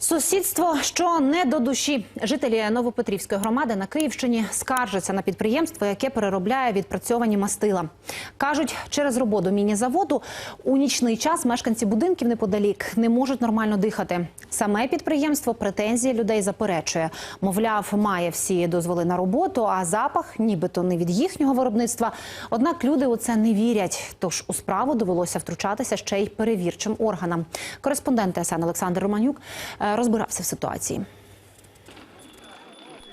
Сусідство, що не до душі. Жителі Новопетрівської громади на Київщині скаржаться на підприємство, яке переробляє відпрацьовані мастила. Кажуть, через роботу міні-заводу у нічний час мешканці будинків неподалік не можуть нормально дихати. Саме підприємство претензії людей заперечує. Мовляв, має всі дозволи на роботу, а запах нібито не від їхнього виробництва. Однак люди у це не вірять. Тож у справу довелося втручатися ще й перевірчим органам. Кореспондент ТСН Олександр Романюк е, розбирався в ситуації.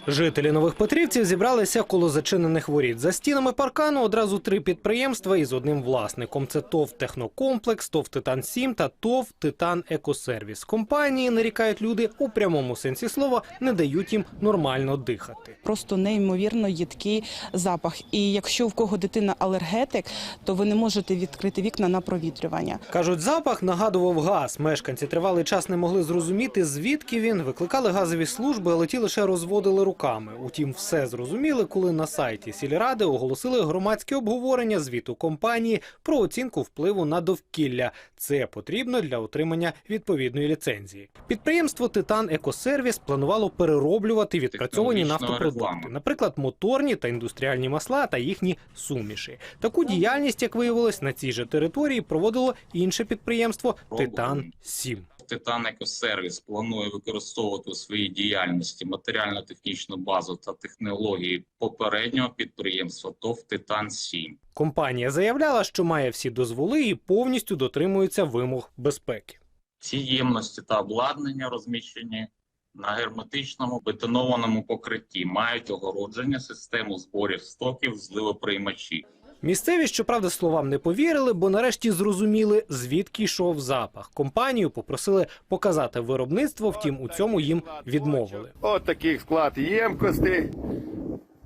Жителі нових Петрівців зібралися коло зачинених воріт. За стінами паркану одразу три підприємства із одним власником: це ТОВ Технокомплекс, ТОВ Титан 7 та ТОВ Титан Екосервіс. Компанії нарікають люди у прямому сенсі слова, не дають їм нормально дихати. просто неймовірно їдкий запах. І якщо в кого дитина алергетик, то ви не можете відкрити вікна на провітрювання. Кажуть, запах нагадував газ. Мешканці тривалий час не могли зрозуміти, звідки він. Викликали газові служби, але ті лише розводили руками. Утім, все зрозуміли, коли на сайті сільради оголосили громадське обговорення звіту компанії про оцінку впливу на довкілля. Це потрібно для отримання відповідної ліцензії. Підприємство Титан Екосервіс планувало перероблювати відпрацьовані нафтопродукти, наприклад, моторні та індустріальні масла та їхні суміші. Таку діяльність, як виявилось, на цій же території проводило інше підприємство Титан 7 Титан Екосервіс планує використовувати у своїй діяльності матеріально-технічну базу та технології попереднього підприємства ТОВ Титан 7 Компанія заявляла, що має всі дозволи і повністю дотримується вимог безпеки. Ці ємності та обладнання розміщені на герметичному бетонованому покритті, мають огородження систему зборів стоків зливоприймачі. Місцеві, щоправда, словам не повірили, бо нарешті зрозуміли, звідки йшов запах. Компанію попросили показати виробництво, втім у цьому їм відмовили. От таких склад ємкостей,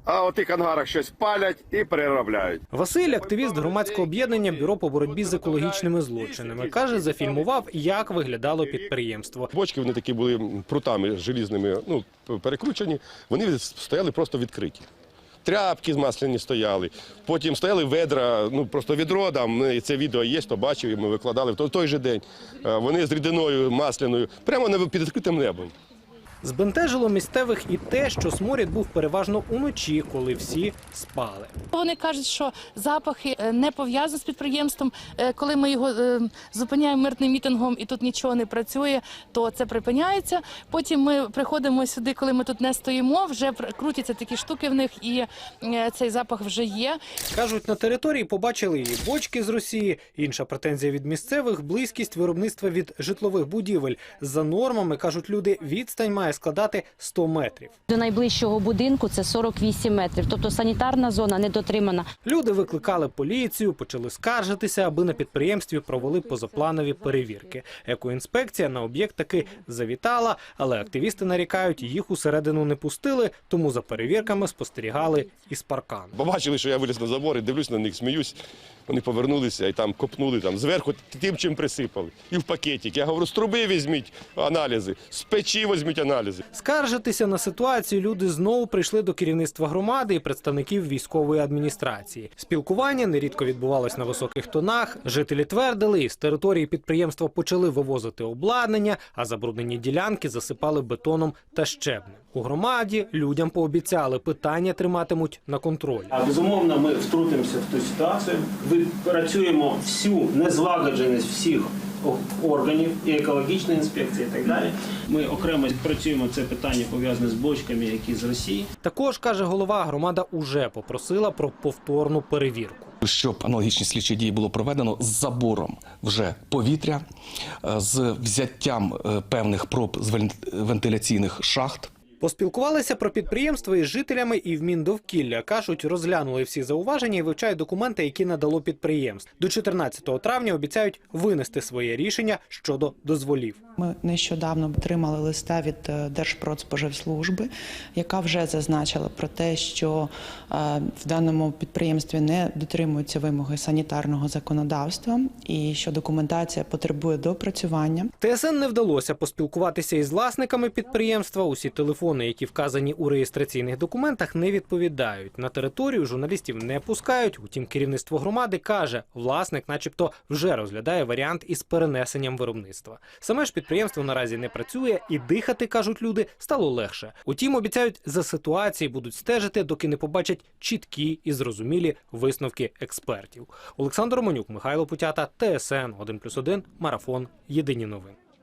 а у тих ангарах щось палять і переробляють. Василь, активіст громадського об'єднання Бюро по боротьбі з екологічними злочинами, каже, зафільмував, як виглядало підприємство. Бочки вони такі були прутами желізними, ну, перекручені, вони стояли просто відкриті. Тряпки з масляні стояли, потім стояли ведра, ну просто відро там, ми- це відео є, хто бачив, і ми викладали в той, же день. Е, Вони з рідиною масляною, прямо під відкритим небом. Збентежило місцевих і те, що сморід був переважно уночі, коли всі спали. Вони кажуть, що запахи е, не пов'язані з підприємством. Е, Коли ми його е, зупиняємо мирним мітингом і тут нічого не працює, то це припиняється. Потім ми приходимо сюди, коли ми тут не стоїмо. Вже крутяться такі штуки в них, і цей запах вже є. Кажуть, на території побачили і бочки з Росії. Інша претензія від місцевих близькість виробництва від житлових будівель. За нормами кажуть люди, відстань має складати 100 метрів. До найближчого будинку це 48 метрів, тобто санітарна зона не дотримана. Люди викликали поліцію, почали скаржитися, аби на підприємстві провели позапланові перевірки. Екоінспекція на об'єкт таки завітала, але активісти нарікають, їх усередину не пустили, тому за перевірками спостерігали із паркану. Побачили, що я виліз на забор і дивлюсь на них, сміюсь. Вони повернулися і там копнули там зверху тим, чим присипали. І в пакетик. Я говорю, з труби візьміть аналізи, з печі візьміть аналізи. Скаржитися на ситуацію люди знову прийшли до керівництва громади і представників військової адміністрації. Спілкування нерідко відбувалось на високих тонах. Жителі твердили, із території підприємства почали вивозити обладнання, а забруднені ділянки засипали бетоном та щебнем. У громаді людям пообіцяли, питання триматимуть на контролі. А безумовно, ми втрутимося в ту ситуацію. Працюємо всю незлагодженість всіх органів і екологічної інспекції, і так далі. Ми окремо працюємо це питання пов'язане з бочками, які з Росії. Також каже голова, громада уже попросила про повторну перевірку. щоб аналогічні слідчі дії було проведено з забором вже повітря, е, з взяттям е, певних проб з вен- вентиляційних шахт. Поспілкувалися про підприємство із жителями і в Міндовкілля. Кажуть, розглянули всі зауваження і вивчають документи, які надало підприємство. До 14 травня обіцяють винести своє рішення щодо дозволів. Ми нещодавно отримали листа від е, Держпродспоживслужби, яка вже зазначила про те, що е, в даному підприємстві не дотримуються вимоги санітарного законодавства і що документація потребує допрацювання. ТСН не вдалося поспілкуватися із власниками підприємства. Усі телефони телефони, які вказані у реєстраційних документах, не відповідають. На територію журналістів не пускають. Утім, керівництво громади каже, власник, начебто, вже розглядає варіант із перенесенням виробництва. Саме ж підприємство наразі не працює, і дихати, кажуть люди, стало легше. Утім, обіцяють за ситуації будуть стежити, доки не побачать чіткі і зрозумілі висновки експертів. Олександр Романюк, Михайло Путята, ТСН 1+,1, Марафон. Єдині новини.